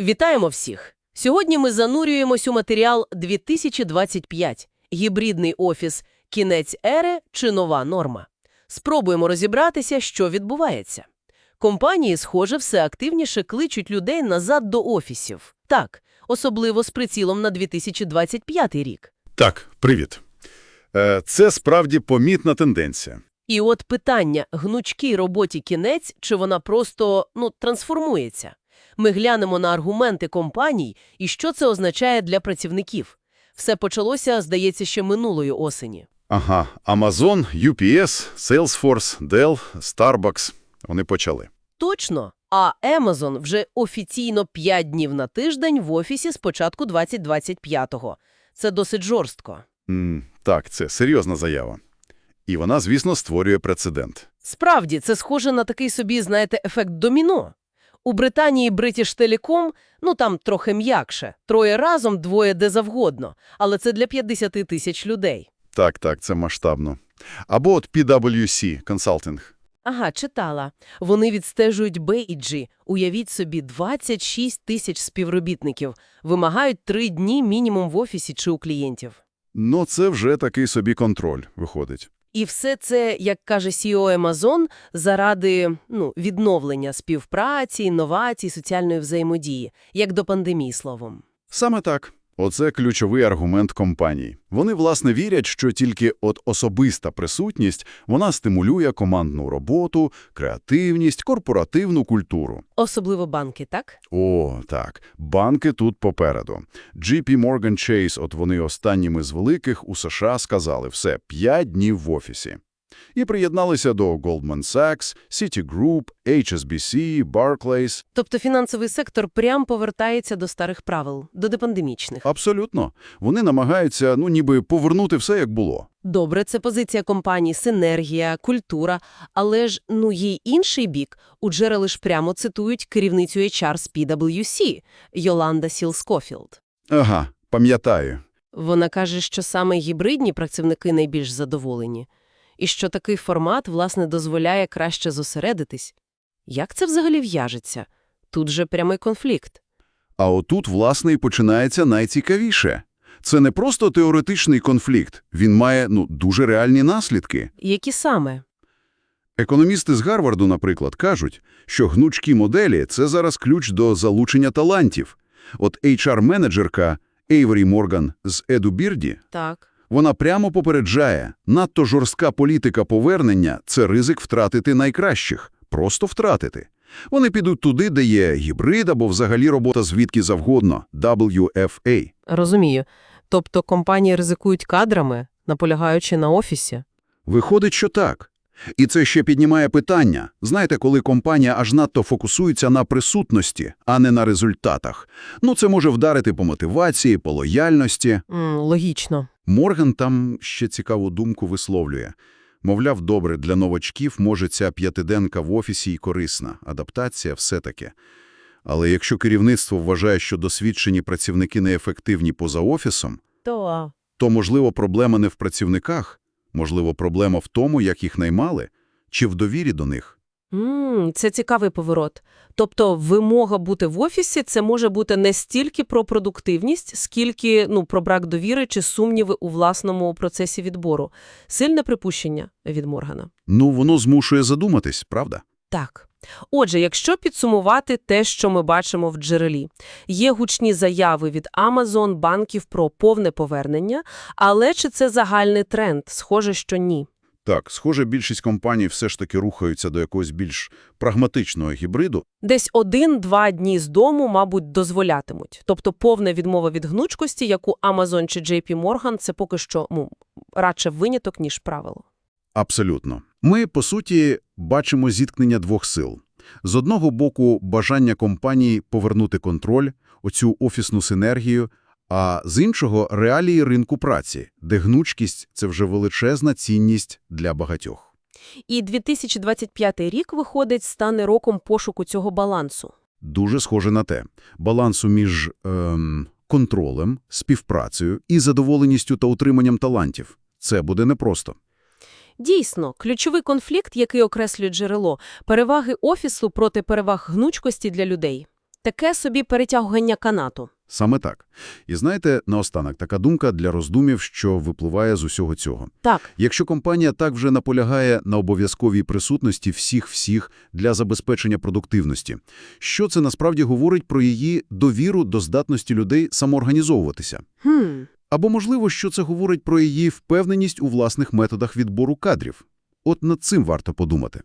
Вітаємо всіх! Сьогодні ми занурюємось у матеріал 2025 – гібридний офіс «Кінець ери» чи нова норма. Спробуємо розібратися, що відбувається. Компанії, схоже, все активніше кличуть людей назад до офісів. Так, особливо з прицілом на 2025 рік. Так, привіт. Е, Це справді помітна тенденція. І от питання, гнучкій роботі кінець, чи вона просто, ну, трансформується? Ми глянемо на аргументи компаній і що це означає для працівників. Все почалося, здається, ще минулої осені. Ага, Amazon, UPS, Salesforce, Dell, Starbucks – вони почали. Точно. А Amazon вже офіційно 5 днів на тиждень в офісі з початку 2025-го. Це досить жорстко. М, так, це серйозна заява. І вона, звісно, створює прецедент. Справді, це схоже на такий собі, знаєте, ефект доміно. У Британії British Telecom, ну там трохи м'якше. Троє разом, двоє де завгодно. Але це для 50 тисяч людей. Так, так, це масштабно. Або от PwC Consulting. Ага, читала. Вони відстежують Бейджі. Уявіть собі, 26 тисяч співробітників. Вимагають три дні мінімум в офісі чи у клієнтів. Ну, це вже такий собі контроль виходить. І все це, як каже CEO Amazon, заради ну, відновлення співпраці, інновацій, соціальної взаємодії, як до пандемії, словом. Саме так. Оце ключовий аргумент компаній. Вони, власне, вірять, що тільки от особиста присутність, вона стимулює командну роботу, креативність, корпоративну культуру. Особливо банки, так? О, так. Банки тут попереду. JP Morgan Chase, от вони останніми з великих у США сказали все, 5 днів в офісі. І приєдналися до Goldman Sachs, Citigroup, HSBC, Barclays. Тобто фінансовий сектор прям повертається до старих правил, до депандемічних. Абсолютно. Вони намагаються, ну, ніби повернути все, як було. Добре, це позиція компаній, синергія, культура, але ж, ну, є й інший бік. У джерели ж прямо цитують керівницю HR з PwC Йоланда Сіл-Скофілд. Ага, пам'ятаю. Вона каже, що саме гібридні працівники найбільш задоволені, і що такий формат, власне, дозволяє краще зосередитись. Як це взагалі в'яжеться? Тут же прямий конфлікт. А отут, власне, і починається найцікавіше. Це не просто теоретичний конфлікт, він має, ну, дуже реальні наслідки. Які саме? Економісти з Гарварду, наприклад, кажуть, що гнучкі моделі – це зараз ключ до залучення талантів. От HR-менеджерка Ейвері Морган з Еду Бірді, Так. Вона прямо попереджає, надто жорстка політика повернення – це ризик втратити найкращих, просто втратити. Вони підуть туди, де є гібрид або взагалі робота звідки завгодно – WFA. Розумію. Тобто компанії ризикують кадрами, наполягаючи на офісі? Виходить, що так. І це ще піднімає питання. Знаєте, коли компанія аж надто фокусується на присутності, а не на результатах. Ну, це може вдарити по мотивації, по лояльності. М, логічно. Морган там ще цікаву думку висловлює. Мовляв, добре, для новачків може ця п'ятиденка в офісі й корисна, адаптація все-таки. Але якщо керівництво вважає, що досвідчені працівники неефективні поза офісом, То... то, можливо, проблема не в працівниках, можливо, проблема в тому, як їх наймали, чи в довірі до них. М, це цікавий поворот. Тобто вимога бути в офісі – це може бути не стільки про продуктивність, скільки ну, про брак довіри чи сумніви у власному процесі відбору. Сильне припущення від Моргана. Ну, воно змушує задуматись, правда? Так. Отже, якщо підсумувати те, що ми бачимо в джерелі, є гучні заяви від Amazon, банків про повне повернення, але чи це загальний тренд? Схоже, що ні. Так, схоже, більшість компаній все ж таки рухаються до якогось більш прагматичного гібриду. Десь один-два дні з дому, мабуть, дозволятимуть. Тобто повна відмова від гнучкості, яку Amazon чи JP Morgan – це поки що ну, радше виняток, ніж правило. Абсолютно. Ми, по суті, бачимо зіткнення двох сил. З одного боку, бажання компанії повернути контроль, оцю офісну синергію, а з іншого – реалії ринку праці, де гнучкість – це вже величезна цінність для багатьох. І 2025 рік, виходить, стане роком пошуку цього балансу. Дуже схоже на те. Балансу між ем, контролем, співпрацею і задоволеністю та утриманням талантів. Це буде непросто. Дійсно, ключовий конфлікт, який окреслює джерело – переваги офісу проти переваг гнучкості для людей. Таке собі перетягування канату. Саме так. І знаєте, наостанок, така думка для роздумів, що випливає з усього цього. Так, Якщо компанія так вже наполягає на обов'язковій присутності всіх-всіх для забезпечення продуктивності, що це насправді говорить про її довіру до здатності людей самоорганізовуватися? хм, Або, можливо, що це говорить про її впевненість у власних методах відбору кадрів? От над цим варто подумати.